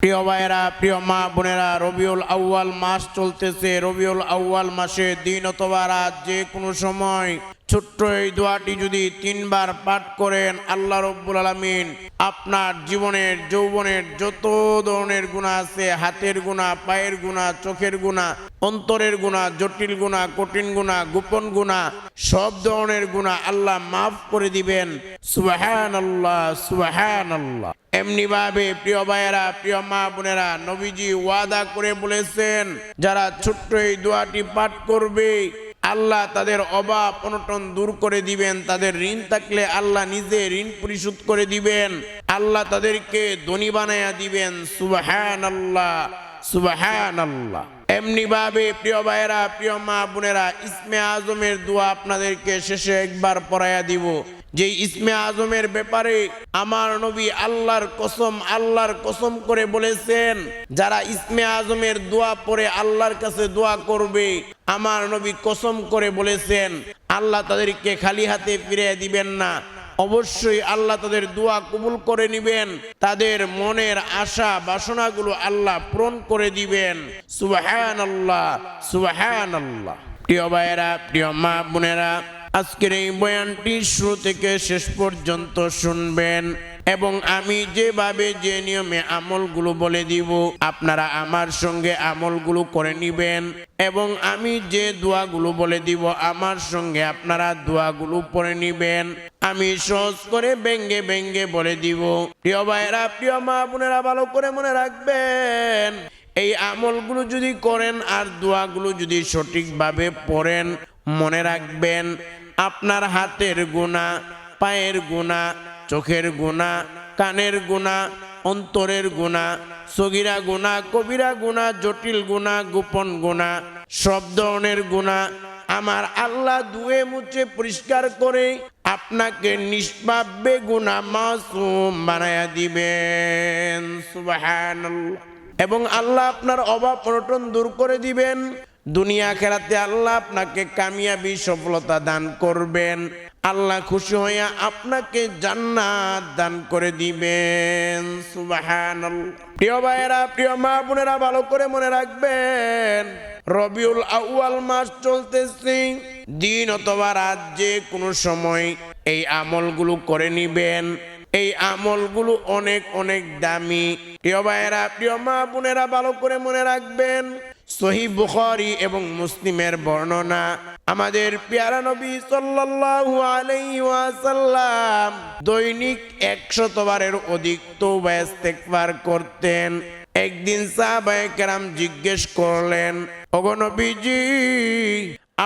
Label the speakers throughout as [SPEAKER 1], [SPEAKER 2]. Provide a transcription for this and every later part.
[SPEAKER 1] প্রিয় ভাইয়েরা, প্রিয় মা বোনেরা, রবিউল আউয়াল মাস চলতেছে। রবিউল আউয়াল মাসে দিন অথবা রাত যে কোনো সময় ছোট্ট এই দোয়াটি যদি তিনবার পাঠ করেন, আল্লাহ রব্বুল আলমিন আপনার জীবনের, যৌবনের যত ধরনের গুণা আছে, হাতের গুণা পায়ের গুণা চোখের গুণা অন্তরের গুণা জটিল গুণা কঠিন গুণা গোপন গুণা সব ধরনের গুণা আল্লাহ মাফ করে দিবেন। সুবাহান আল্লাহ সুবাহান আল্লাহ এমনি ভাবে প্রিয় ভাইয়েরা, প্রিয় মা বোনেরা, নবীজি ওয়াদা করে বলেছেন, যারা ছোট্ট এই দোয়াটি পাঠ করবে আল্লাহ তাদের অভাব অনটন দূর করে দিবেন। তাদের ঋণ থাকলে আল্লাহ নিজে ঋণ পরিশোধ করে দিবেন। আল্লাহ তাদেরকে ধনী বানাইয়া দিবেন। সুবাহান আল্লাহ সুবাহান আল্লাহ এমনি ভাবে প্রিয় ভাইয়েরা, প্রিয় মা বোনেরা, ইসমে আজমের দোয়া আপনাদেরকে শেষে একবার পড়াইয়া দিব। যে ইসমে আজমের ব্যাপারে আমার নবী আল্লাহর কসম আল্লাহর কসম করে বলেছেন, যারা ইসমে আজমের দোয়া পরে আল্লাহর কাছে দোয়া করবে, আমার নবী কসম করে বলেছেন, আল্লাহ তাদেরকে খালি হাতে ফিরে দিবেন না। অবশ্যই আল্লাহ তাদের দোয়া কবুল করে নিবেন, তাদের মনের আশা, বাসনাগুলো আল্লাহ পূরণ করে দিবেন। সুবাহান আল্লাহ সুবাহান আল্লাহ প্রিয় ভাইয়েরা, প্রিয় মা বোনেরা আজকের এই বয়ানটি শুরু থেকে শেষ পর্যন্ত শুনবেন এবং আমি যেভাবে যে নিয়মে আমলগুলো বলে দিব, আপনারা আমার সঙ্গে আমলগুলো করে নিবেন এবং আমি যে দোয়াগুলো বলে দিব, আমার সঙ্গে আপনারা দোয়াগুলো পড়ে নিবেন। আমি সহজ করে ব্যঙ্গে ব্যঙ্গে বলে দিব। প্রিয় ভাইয়েরা, প্রিয় মা বোনেরা, ভালো করে মনে রাখবেন, এই আমলগুলো যদি করেন আর দোয়াগুলো যদি সঠিকভাবে পড়েন, মনে রাখবেন আপনার হাতের গুণা, পায়ের গুণা, চোখের গুণা, কানের গুণা, অন্তরের গুণা, সগিরা গুণা, কবিরা গুণা, জটিল গুণা, গোপন গুণা, সব ধরনের গুণা আমার আল্লাহ ধুয়ে মুছে পরিষ্কার করে আপনাকে নিষ্পাপ বেগুনা মাসুম বানায়া দিবেন। সুবহানাল্লাহ। এবং আল্লাহ আপনার অভাব অনটন দূর করে দিবেন। দুনিয়া খেরাতে আল্লাহ আপনাকে কামিয়াবি সফলতা দান করবেন। আল্লাহ খুশি হইয়া আপনাকে জান্নাত দান করে দিবেন। সুবহানাল্লাহ প্রিয় ভাইয়েরা, প্রিয় মা বোনেরা, ভালো করে মনে রাখবেন, রবিউল আউয়াল মাস চলতেছে। দিন অথবা রাত যে কোনো সময় এই আমলগুলো করে নিবেন। এই আমলগুলো অনেক অনেক দামি। প্রিয় ভাইয়েরা, প্রিয় মা বোনেরা, ভালো করে মনে রাখবেন সহি বুখারি এবং মুসলিমের বর্ণনা। আমাদের পেয়ারা নবী সাল্লাল্লাহু আলাইহি ওয়াসাল্লাম দৈনিক একশতবারের অধিক তওবা ইস্তেগফার করতেন। একদিন সাহাবায়ে কেরাম জিজ্ঞেস করলেন, ওগো নবীজি,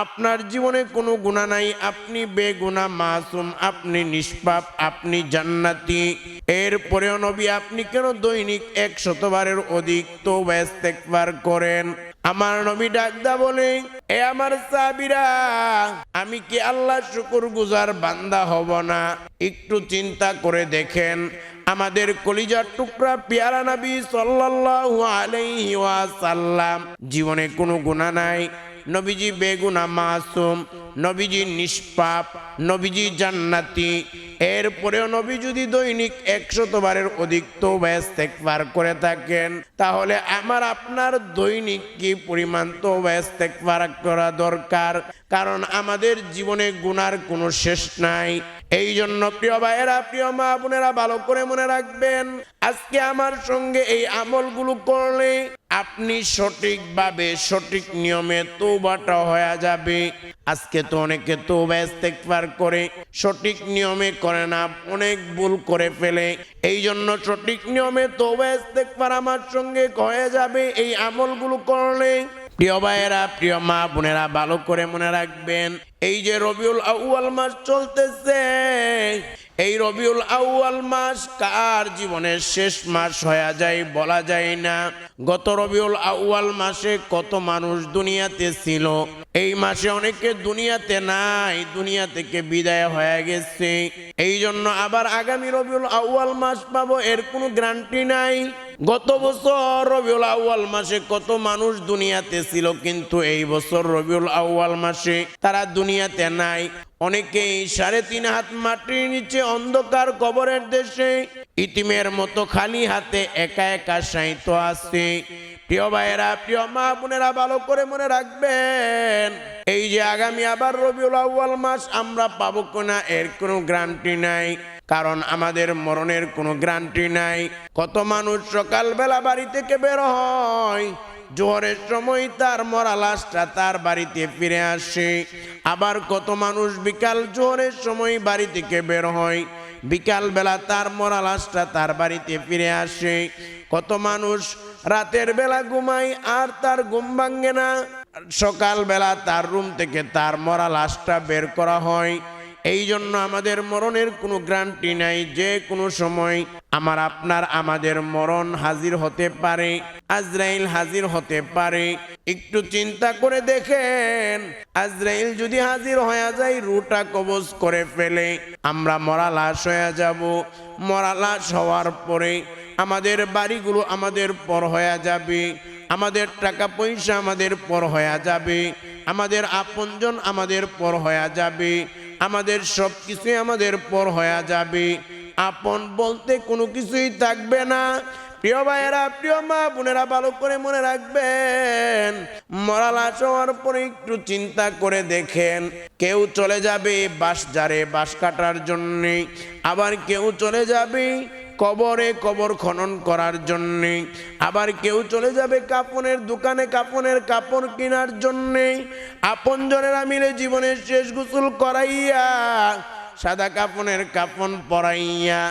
[SPEAKER 1] আপনার জীবনে কোনো গুণা নাই? আপনি বেগুনা মাসুম, আপনি নিষ্পাপ, আপনি জান্নাতি। এরপরেও নবী, আপনি কেন দৈনিক এক শতবারের অধিক তো ব্যস্তেকবার করেন? আমার নবী ডাকদা বলে, এ আমার সাবিরা আমি কি আল্লাহ শুকুর গুজার বান্দা হব না? একটু চিন্তা করে দেখেন, আমাদের কলিজার টুকরা পেয়ারা নবী সাল্লাল্লাহু আলাইহি ওয়াসাল্লাম, জীবনে কোনো গুনাহ নাই। নবীজি বেগুনা মাসুম নবীজি নিষ্পাপ, নবীজি জান্নাতি। এরপরেও নবী যদি দৈনিক একশত বারের অধিক তো ব্যস্তেকবার করে থাকেন, তাহলে আমার আপনার দৈনিক কি পরিমাণ তো ব্যস্তেকবার করা দরকার? কারণ আমাদের জীবনে গুনার কোনো শেষ নাই। এই জন্য প্রিয় ভাইয়েরা, প্রিয় মা বোনেরা, ভালো করে মনে রাখবেন, আজকে আমার সঙ্গে এই আমলগুলো করলে আপনি সঠিকভাবে সঠিক নিয়মে তৌবাটা হয়ে যাবে। আজকে তো অনেকে তো ইস্তেগফার করে, সঠিক নিয়মে করে না, অনেক ভুল করে ফেলে। এই জন্য সঠিক নিয়মে তো ইস্তেগফার আমার সঙ্গে হয়ে যাবে এই আমলগুলো করলে। প্রিয় ভাইয়েরা, প্রিয় মা বোনেরা, ভালো করে মনে রাখবেন, এই যে রবিউল আউয়াল মাস চলতেছে এই রবিউল আউয়াল মাস কার জীবনের শেষ মাস হয়ে যায় বলা যায় না। গত রবিউল আউয়াল মাসে কত মানুষ দুনিয়াতে ছিল। এই মাসে অনেকে দুনিয়াতে নাই, দুনিয়া থেকে বিদায় হয়ে গেছে। এই জন্য আবার আগামী রবিউল আউয়াল মাস পাবো, এর কোনো গ্যারান্টি নাই। গত বছর রবিউল আউয়াল মাসে কত মানুষ দুনিয়াতে ছিল, কিন্তু এই বছর রবিউল আউয়াল মাসে তারা দুনিয়াতে নাই। অনেকেই সাড়ে তিন হাত মাটির নিচে অন্ধকার কবরের দেশে, ইতিমের মতো খালি হাতে একা একা সাইত আছে। প্রিয় ভাইয়েরা, প্রিয় মা বোনেরা, ভালো করে মনে রাখবেন, এই যে আগামী আবার রবিউল আউয়াল মাস, আমরা পাবো কিনা এর কোনো গ্রান্টি নাই। কারণ আমাদের মরণের কোনো গ্রান্টি নাই। কত মানুষ সকালবেলা বাড়ি থেকে বের হয় জোহরের সময় তার মরা লাশটা তার বাড়িতে ফিরে আসে। আবার কত মানুষ বিকাল জোহরের সময় বাড়ি থেকে বের হয়। বিকাল বেলা তার মরা লাশটা তার বাড়িতে ফিরে আসে। কত মানুষ রাতের বেলা ঘুমায় আর তার ঘুম ভাঙ্গে না। সকালবেলা তার রুম থেকে তার মরা লাশটা বের করা হয়। এই জন্য আমাদের মরণের কোনো গ্যারান্টি নাই, যে কোনো সময় আমার আপনার আমাদের মরণ হাজির হতে পারে, আজরাইল হাজির হতে পারে। একটু চিন্তা করে দেখেন, আজরাইল যদি হাজির হয়ে যায়, রুটা কবজ করে ফেলে, আমরা মরা লাশ হয়ে যাব। মরা লাশ হওয়ার পরে আমাদের বাড়িগুলো আমাদের পর হয়ে যাবে, আমাদের টাকা পয়সা আমাদের পর হয়ে যাবে, আমাদের আপনজন আমাদের পর হয়ে যাবে আমাদের সব কিছুই আমাদের পর হয়ে যাবে। আপন বলতে কোনো কিছুই থাকবে না। প্রিয় ভাইয়েরা, প্রিয় মা বোনেরা, ভালো করে মনে রাখবেন, মরাল হওয়ার পরে একটু চিন্তা করে দেখেন, কেউ চলে যাবে বাস যারে বাস কাটার জন্যে, আবার কেউ চলে যাবে কবরে কবর খনন করার জন্যে। আবার কেউ চলে যাবে কাপনের দোকানে কাপনের কাপড় কেনার জন্যে। আপনজনেরা মিলে জীবনের শেষ গোসল করাইয়া, সাদা কাপনের কাপন পরাইয়া,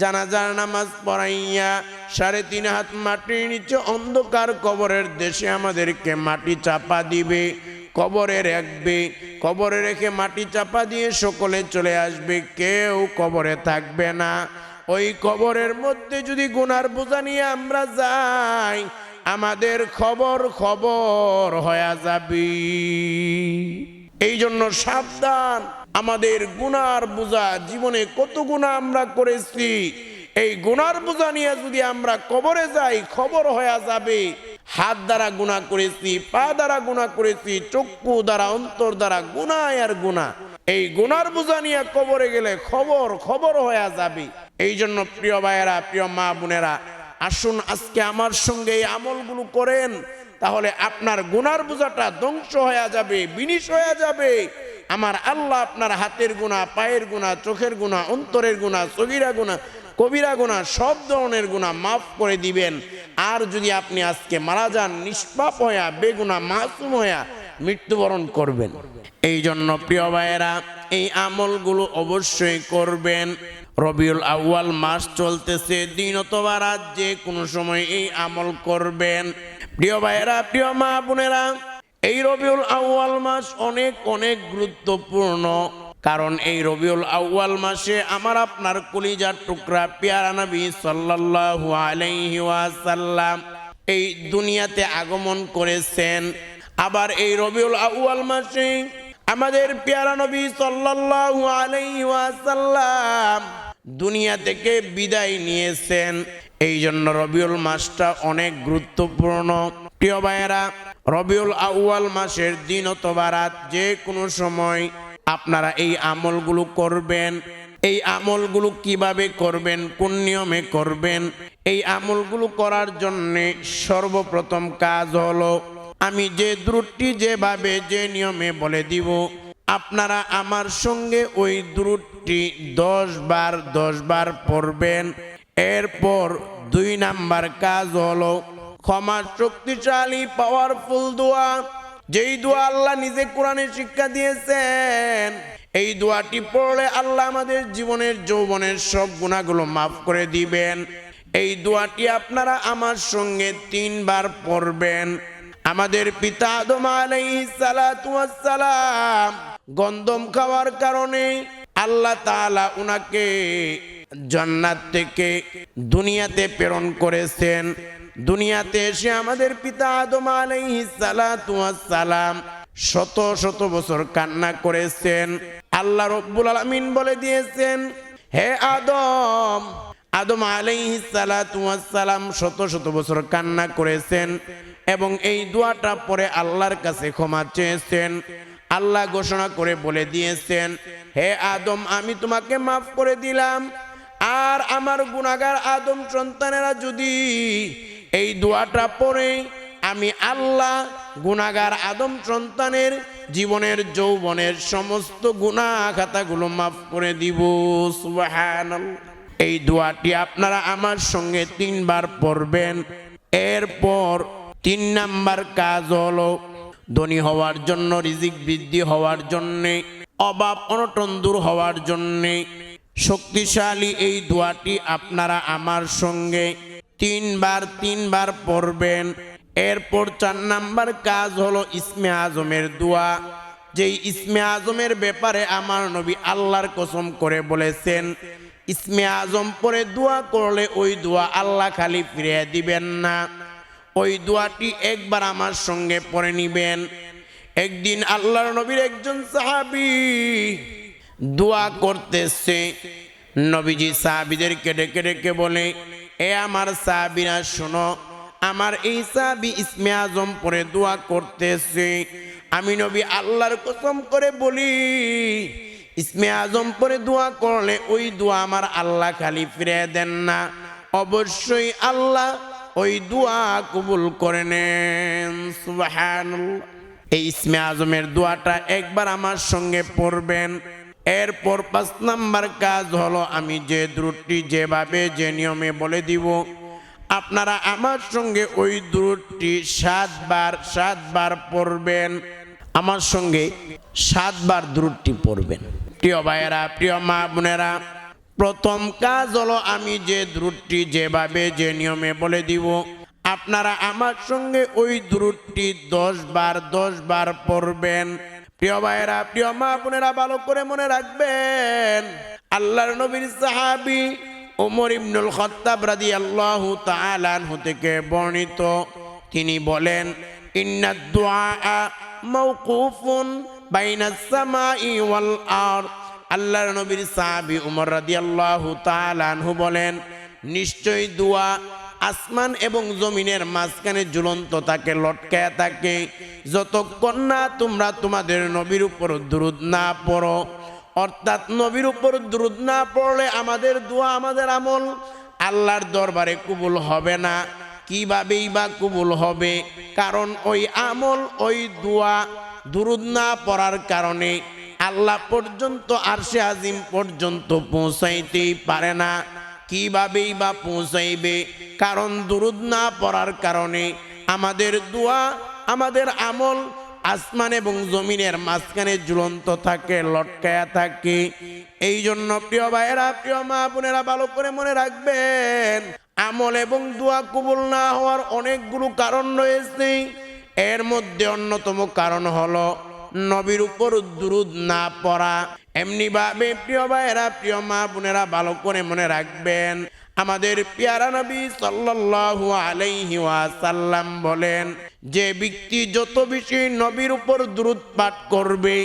[SPEAKER 1] জানাজার নামাজ পড়াইয়া সাড়ে তিন হাত মাটির নিচে অন্ধকার কবরের দেশে আমাদেরকে মাটি চাপা দিবে, কবরে রাখবে। কবরে রেখে মাটি চাপা দিয়ে সকলে চলে আসবে, কেউ কবরে থাকবে না। ওই কবরের মধ্যে যদি গুনার বোঝা নিয়ে আমরা যাই, আমাদের খবর খবর হয়ে যাবে। এই জন্য সাবধান, আমাদের গুনার বোঝা জীবনে কত গুণা আমরা করেছি, এই গুনার বোঝা নিয়ে যদি আমরা কবরে যাই, খবর হয়ে যাবে। হাত দ্বারা গুণা করেছি, পা দ্বারা গুণা করেছি, চক্ষু দ্বারা, অন্তর দ্বারা গুনায় আর গুণা এই গুনার বোঝা নিয়ে কবরে গেলে খবর খবর হয়ে যাবে। এই জন্য প্রিয় ভাইয়েরা, প্রিয় মা বোনেরা, আসুন আজকে আমার সঙ্গে এই আমলগুলো করেন, তাহলে আপনার গুনার বোঝাটা ধ্বংস হয়ে যাবে, বিনিশ হয়ে যাবে। আমার আল্লাহ আপনার হাতের গুণা পায়ের গুণা চোখের গুণা অন্তরের গুণা সগিরা গুণা কবিরা গুণা সব ধরনের গুণা মাফ করে দিবেন। আর যদি আপনি আজকে মারা যান, নিষ্পাপ হইয়া বেগুনা মাসুম হইয়া মৃত্যুবরণ করবেন। এই জন্য প্রিয় ভাইয়েরা, এই আমলগুলো অবশ্যই করবেন। রবিউল আউয়াল মাস চলতেছে, দিন অথবা রাত যে কোনো সময় এই আমল করবেন। প্রিয় ভাইয়েরা, প্রিয় মা বোনেরা, এই রবিউল আউয়াল মাস অনেক অনেক গুরুত্বপূর্ণ। কারণ এই রবিউল আউয়াল মাসে আমার আপনার কলিজার টুকরা পেয়ারা নবী সাল্লাল্লাহু আলাইহি ওয়াসাল্লাম এই দুনিয়াতে আগমন করেছেন। আবার এই রবিউল আউয়াল মাসে আমাদের পেয়ারা নবী ওয়াসাল্লাম দুনিয়া থেকে বিদায় নিয়েছেন। এই জন্য রবিউল মাসটা অনেক গুরুত্বপূর্ণ। প্রিয় ভাইয়েরা, রবিউল আউয়াল মাসের দিন অথবা রাত যে কোনো সময় আপনারা এই আমলগুলো করবেন। এই আমলগুলো কীভাবে করবেন, কোন নিয়মে করবেন, এই আমলগুলো করার জন্যে সর্বপ্রথম কাজ হলো আমি যে দ্রুটটি যেভাবে যে নিয়মে বলে দিব, আপনারা আমার সঙ্গে ওই দ্রুটটি দশ বার দশ বার পড়বেন। এরপর দুই নাম্বার কাজ হলো ক্ষমা শক্তিশালী পাওয়ারফুল দোয়া। যেই দোয়া আল্লাহ নিজে কোরআনে শিক্ষা দিয়েছেন, এই দোয়াটি পড়লে আল্লাহ আমাদের জীবনের যৌবনের সব গুণাগুলো মাফ করে দিবেন। এই দোয়াটি আপনারা আমার সঙ্গে তিনবার পড়বেন। আমাদের পিতা আদম সালাম গন্ধম খাওয়ার কারণে আল্লাহ তাআলা উনাকে জান্নাত থেকে দুনিয়াতে প্রেরণ করেছেন। দুনিয়াতে এসে আমাদের পিতা আদম সালাম শত শত বছর কান্না করেছেন। আল্লাহ রব্বুল আলামিন বলে দিয়েছেন, হে আদম আদম আলাইহিস সালাম শত শত বছর কান্না করেছেন। এবং এই দোয়াটা পরে আল্লাহর কাছে ক্ষমা চেয়েছেন। আল্লাহ ঘোষণা করে বলে দিয়েছেন, হে আদম, আমি তোমাকে মাফ করে দিলাম। আর আমার গুণাগার আদম সন্তানেরা যদি এই দোয়াটা পড়ে, আমি আল্লাহ গুণাগার আদম সন্তানের জীবনের, যৌবনের সমস্ত গুণা খাতাগুলো মাফ করে দিব। সুবহানাল্লাহ। এই দোয়াটি আপনারা আমার সঙ্গে তিনবার পড়বেন। এরপর তিন নাম্বার কাজ হলো ধনী হওয়ার জন্য, রিজিক বৃদ্ধি হওয়ার জন্যে, অভাব অনটন দূর হওয়ার জন্যে। শক্তিশালী এই দোয়াটি আপনারা আমার সঙ্গে তিনবার তিনবার পড়বেন। এরপর চার নাম্বার কাজ হলো ইসমে আজমের দোয়া। যেই ইসমে আজমের ব্যাপারে আমার নবী আল্লাহর কসম করে বলেছেন, ইসমে আজম পরে দোয়া করলে ওই দোয়া আল্লাহ খালি ফিরিয়ে দিবেন না। ওই দোয়াটি একবার আমার সঙ্গে পড়ে নিবেন। একদিন আল্লাহর নবীর একজন সাহাবি দোয়া করতেছে। নবীজি সাহাবিদেরকে ডেকে ডেকে বলে, এ আমার সাহাবিরা, শোনো, আমার এই সাহাবি ইসমে আজম পরে দোয়া করতেছে। আমি নবী আল্লাহর কসম করে বলি, ইসমে আজম পরে দোয়া করলে ওই দোয়া আমার আল্লাহ খালি ফিরে দেন না। অবশ্যই আল্লাহ ওই দোয়া কবুল করে নেন এই ইসমে আজমের দোয়াটা একবার আমার সঙ্গে পড়বেন। এরপর পাঁচ নাম্বার কাজ হলো, আমি যে দ্রুটটি যেভাবে, যে নিয়মে বলে দিব, আপনারা আমার সঙ্গে ওই দ্রুটটি সাতবার সাতবার পড়বেন। আমার সঙ্গে সাতবার দ্রুটটি পড়বেন। প্রিয় ভাইয়েরা, প্রিয় মা বোনেরা প্রথম কাজ হলো আমি যে দ্রুটটি যেভাবে যে নিয়মে বলে দিব, আপনারা আমার সঙ্গে ওই দ্রুটটি দশ বার দশ বার পড়বেন। প্রিয় ভাইয়েরা, প্রিয় মা বোনেরা, ভালো করে মনে রাখবেন, আল্লাহর নবীর সাহাবি ওমর ইবনুল খত্তাব রাদিয়াল্লাহু তাআলা আনহু থেকে বর্ণিত। তিনি বলেন, ইন্না দুআ মাওকুফুন বাইনাস সামাই ওয়াল আরদ। আল্লাহর নবীর সাহাবি উমর রাদিয়াল্লাহু তাআলা আনহু বলেন নিশ্চয় দোয়া আসমান এবং জমিনের মাঝখানে ঝুলন্ত তাকে লটকায়া থাকে। যতক্ষণ না তোমরা তোমাদের নবীর উপর দুরুদ না পড়ো, অর্থাৎ নবীর উপর দুরুদ না পড়লে আমাদের দোয়া আমাদের আমল, আল্লাহর দরবারে কবুল হবে না। কিভাবেই বা কবুল হবে? কারণ ওই আমল, ওই দোয়া দুরুদ না পড়ার কারণে আল্লাহ পর্যন্ত, আরশে আজিম পর্যন্ত পৌঁছাইতেই পারে না। কিভাবেই বা পৌঁছাইবে? কারণ দুরুদ না পড়ার কারণে আমাদের দোয়া, আমাদের আমল আসমান এবং জমিনের মাঝখানে ঝুলন্ত থাকে, লটকায়া থাকে। এই জন্য প্রিয় ভাইয়েরা, প্রিয় মা বোনেরা, ভালো করে মনে রাখবেন, আমল এবং দোয়া কবুল না হওয়ার অনেকগুলো কারণ রয়েছে। এর মধ্যে অন্যতম কারণ হলো নবীর উপর দুরুদ না পড়া। এমনি ভাবে প্রিয় ভাইয়েরা, প্রিয় মা বোনেরা ভালো করে মনে রাখবেন, আমাদের পিয়ারা নবী সাল্লাল্লাহু আলাইহি ওয়াসাল্লাম বলেন, যে ব্যক্তি যত বেশি নবীর উপর দুরুদ পাঠ করবে,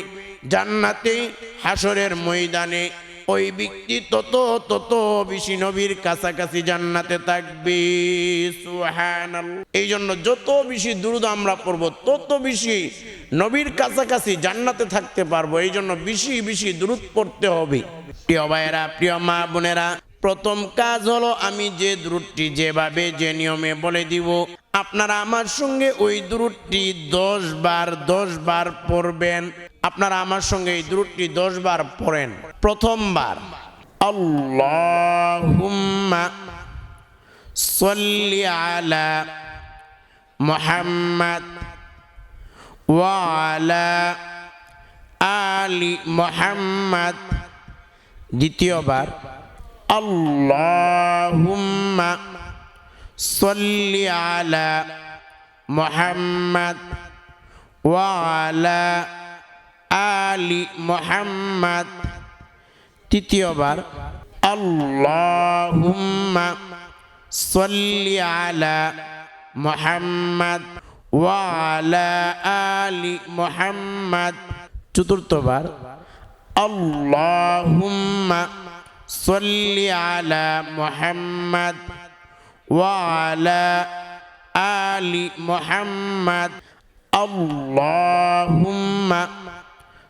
[SPEAKER 1] জান্নাতে হাসরের ময়দানে ওই ব্যক্তি তত তত বেশি নবীর কাছাকাছি জান্নাতে থাকবে। এই জন্য যত বেশি দুরুদ আমরা পড়ব, তত বেশি নবীর কাছাকাছি জান্নাতে থাকতে পারব। এই জন্য বেশি বেশি দুরুদ পড়তে হবে। প্রিয় ভাইয়েরা, প্রিয় মা বোনেরা, প্রথম কাজ হলো আমি যে দ্রুটটি যেভাবে, যে নিয়মে বলে দিব, আপনারা আমার সঙ্গে ওই দ্রুটটি দশ বার দশ বার পড়বেন। আপনারা আমার সঙ্গে এই দ্রুটটি দশ বার পড়েন প্রথমবার আল্লাহুম্মা صل على محمد وعلى آل محمد দ্বিতীয়বার আল্লাহুম্মা صل على محمد وعلى آل محمد তৃতীয়বার আল্লাহুম্মা صل على محمد وعلى آل محمد চতুর্থবার اللهم صل على محمد وعلى آل محمد اللهم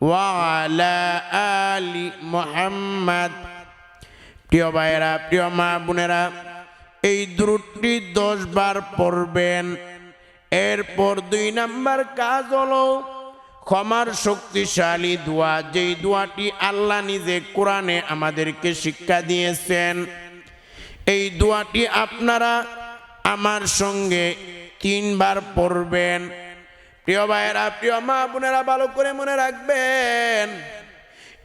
[SPEAKER 1] ওয়ালা আলি মোহাম্মদ। প্রিয় ভাইরা প্রিয় মা বোনেরা, এই দ্রুটটি দশ বার পড়বেন। এরপর দুই নাম্বার কাজ হলো ক্ষমার শক্তিশালী দোয়া। যেই দোয়াটি আল্লাহ নিজে কোরআনে আমাদেরকে শিক্ষা দিয়েছেন, এই দোয়াটি আপনারা আমার সঙ্গে তিনবার পড়বেন। প্রিয় ভাইয়েরা, প্রিয় মা বোনেরা, ভালো করে মনে রাখবেন,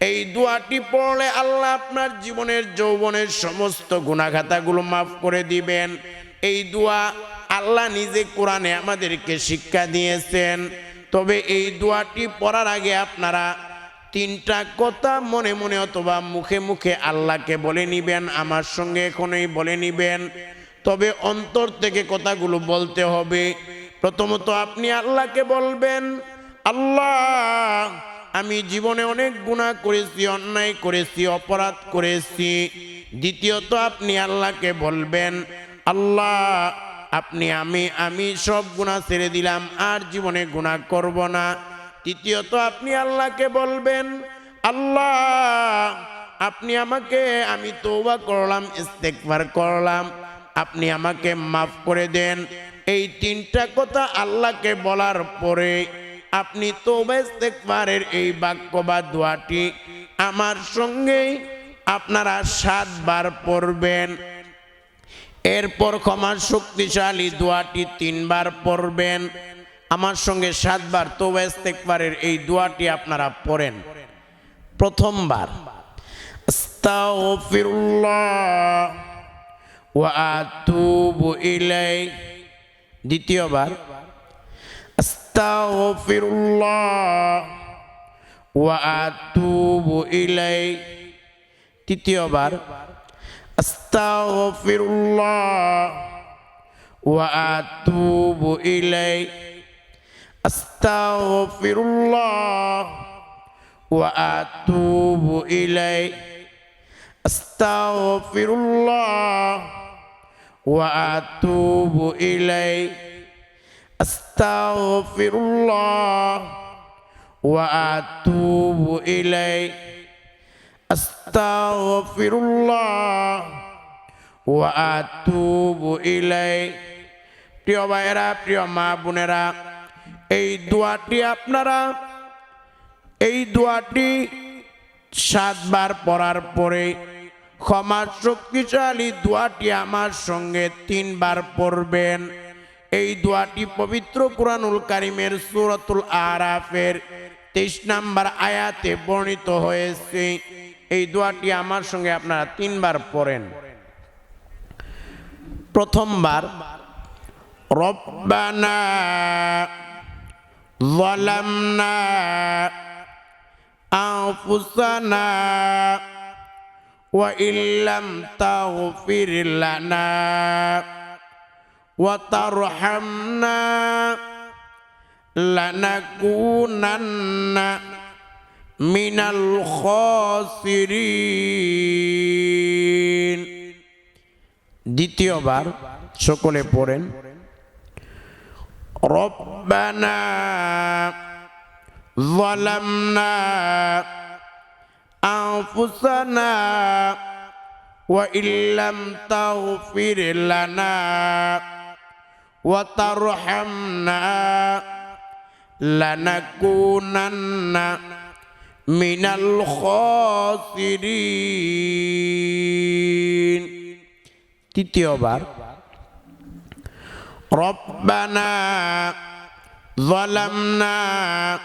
[SPEAKER 1] এই দোয়াটি পড়লে আল্লাহ আপনার জীবনের যৌবনের সমস্ত গুণাখাতাগুলো মাফ করে দিবেন। এই দোয়া আল্লাহ নিজে কোরআনে আমাদেরকে শিক্ষা দিয়েছেন। তবে এই দোয়াটি পড়ার আগে আপনারা তিনটা কথা মনে মনে অথবা মুখে মুখে আল্লাহকে বলে নিবেন, আমার সঙ্গে এখনই বলে নিবেন। তবে অন্তর থেকে কথাগুলো বলতে হবে প্রথমত আপনি আল্লাহকে বলবেন, আল্লাহ, আমি জীবনে অনেক গুণা করেছি, অন্যায় করেছি, অপরাধ করেছি। দ্বিতীয়ত আপনি আল্লাহকে বলবেন, আল্লাহ, আপনি আমি আমি সব গুণা ছেড়ে দিলাম, আর জীবনে গুণা করব না। তৃতীয়ত আপনি আল্লাহকে বলবেন, আল্লাহ, আপনি আমাকে, আমি তৌবা করলাম ইস্তেকবার করলাম। আপনি আমাকে মাফ করে দেন এই তিনটা কথা আল্লাহকে বলার পরে আপনি তৌবা ইস্তেকবারের এই বাক্য বা দোয়াটি আমার সঙ্গেই আপনারা সাতবার পড়বেন। এরপর ক্ষমার শক্তিশালী দোয়াটি তিনবার পড়বেন। আমার সঙ্গে সাতবার তৌবা ইস্তেকবারের এই দোয়াটি আপনারা পড়েন। প্রথমবার, আস্তাগফিরুল্লাহ ওয়া দ্বিতীয়বার আস্তাগফিরুল্লাহ ওয়া আতুবু ইলাই তৃতীয়বার আস্তাগফিরুল্লাহ ওয়া আতুবু ইলাই আস্তাগফিরুল্লাহ ওয়া আতুবু ইলাই আস্তাগফিরুল্লাহ আতুবু ইলাই আস্তাগফিরুল্লাহ ওয়া আতুবু ইলাই আস্তাগফিরুল্লাহ ওয়া আতুবু ইলাই প্রিয় ভাইয়েরা, প্রিয় মা বোনেরা, এই দোয়াটি আপনারা, এই দোয়াটি সাতবার পড়ার পরে ক্ষমার শক্তিশালী দোয়াটি আমার সঙ্গে তিনবার পড়বেন এই দোয়াটি পবিত্র কুরআনুল কারিমের সূরাতুল আরাফের তেইশ নাম্বার আয়াতে বর্ণিত হয়েছে এই দোয়াটি আমার সঙ্গে আপনারা তিনবার পড়েন প্রথমবার রব্বানা ظلمنا أنفسنا وإن لم تغفر لنا وترحمنا لنكونن من الخاسرين দ্বিতীয়বার সকলে পড়েন ربنا ظلمنا أنفسنا وإن لم تغفر لنا وترحمنا لنكونن من الخاسرين تتيوبر ربنا ظلمنا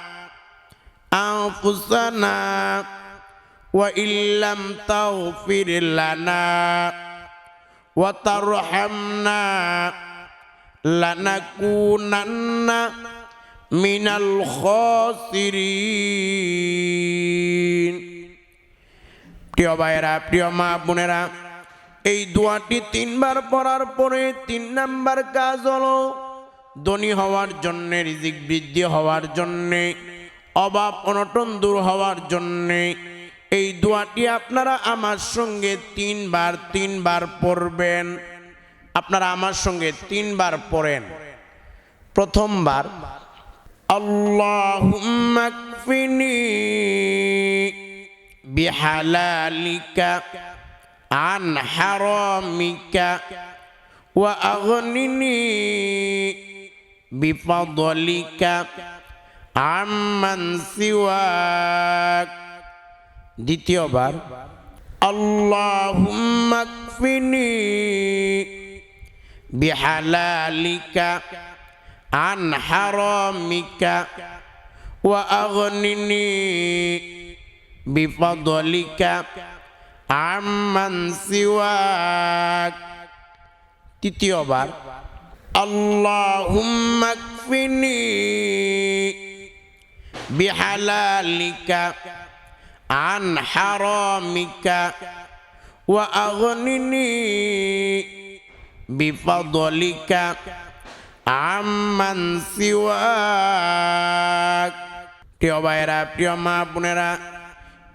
[SPEAKER 1] أنفسنا وإن لم تغفر لنا وترحمنا لنكونن من الخاسرين প্রিয় ভাইয়েরা প্রিয় মা বোনেরা এই দোয়াটি তিনবার পড়ার পরে তিন নাম্বার কাজ হলো ধনী হওয়ার জন্যে রিজিক বৃদ্ধি হওয়ার জন্যে অভাব অনটন দূর হওয়ার জন্যে এই দোয়াটি আপনারা আমার সঙ্গে তিনবার তিনবার পড়বেন। আপনারা আমার সঙ্গে তিনবার পড়েন। প্রথমবার, আল্লাহুম্মা বিহালালিকা আন হারামিকা ওয়া আগনিনি বিফদলিকা দ্বিতীয়বার আল্লাহুম্মা বিহালালিকা আন হারামিকা ওয়া আগনিনি বিফদলিকা আম্মান তৃতীয়বার আল্লাহুম্মা বিহালালিকা হারামিকা ওয়া আগনিনি বিফদলিকা আম্মান সিওয়াক প্রিয় ভাইরা প্রিয় মা বোনেরা,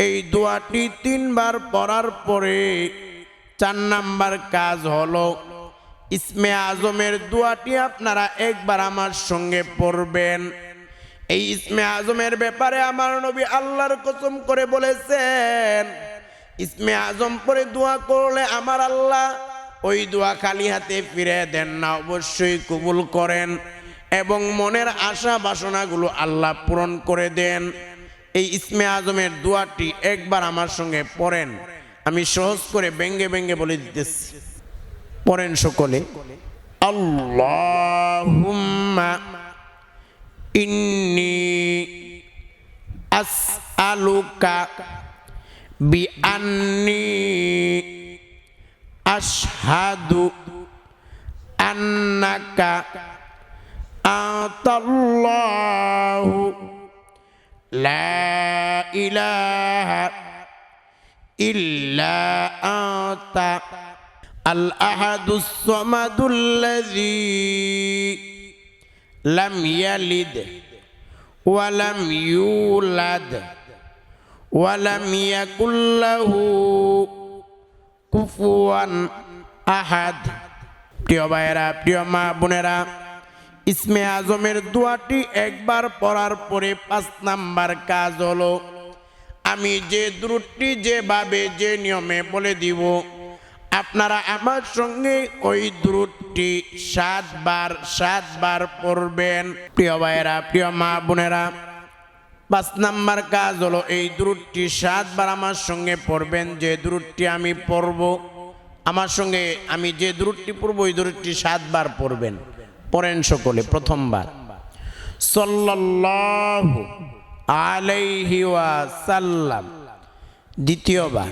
[SPEAKER 1] এই দোয়াটি তিনবার পড়ার পরে চার নাম্বার কাজ হলো, ইসমে আজমের দোয়াটি আপনারা একবার আমার সঙ্গে পড়বেন। এই ইসমে আজমের ব্যাপারে আমার নবী আল্লাহর কসম করে বলেছেন, ইসমে আজম পরে দোয়া করলে আমার আল্লাহ ওই দোয়া খালি হাতে ফিরে দেন না, অবশ্যই কবুল করেন এবং মনের আশা বাসনাগুলো আল্লাহ পূরণ করে দেন। এই ইসমে আজমের দোয়াটি একবার আমার সঙ্গে পড়েন, আমি সহজ করে ব্যঙ্গে ব্যঙ্গে বলে দিতেছি। পড়েন সকলে إني أسألك بأني أشهد أنك أنت الله لا إله إلا أنت الأحد الصمد الذي لم يلد ولم يولد ولم يكن له কুফুয়ান আহাদ প্রিয় ভাইয়েরা প্রিয় মা বোনেরা ইসমে আজমের দোয়াটি একবার পড়ার পরে পাঁচ নাম্বার কাজ হলো আমি যে দ্রুটটি যেভাবে যে নিয়মে বলে দিব আপনারা আমার সঙ্গে ওই দ্রুটটি সাতবার সাতবার পড়বেন। প্রিয় ভাইয়েরা, প্রিয় মা বোনেরা, পাঁচ নাম্বার কাজ হলো এই দ্রুটটি সাতবার আমার সঙ্গে পড়বেন, যে দ্রুটটি আমি পড়ব, আমার সঙ্গে আমি যে দ্রুটটি পড়ব, ওই দ্রুটটি সাতবার পড়বেন। পড়েন সকলে, প্রথমবার। সাল্লাল্লাহু আলাইহি ওয়াসাল্লাম, দ্বিতীয়বার।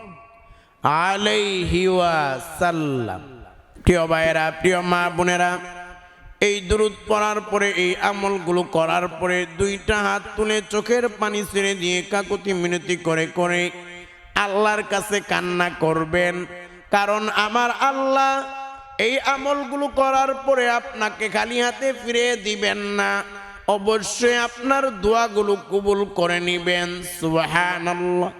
[SPEAKER 1] ওয়াসাল্লাম। প্রিয় ভাইয়েরা, প্রিয় মা বোনেরা, এই দূরত পড়ার পরে, এই আমলগুলো করার পরে দুইটা হাত তুলে চোখের পানি ছেড়ে দিয়ে কাকুতি মিনতি করে করে আল্লাহর কাছে কান্না করবেন। কারণ আমার আল্লাহ এই আমলগুলো করার পরে আপনাকে খালি হাতে ফিরে দিবেন না। অবশ্যই আপনার দোয়াগুলো কবুল করে নিবেন। সুবহানাল্লাহ।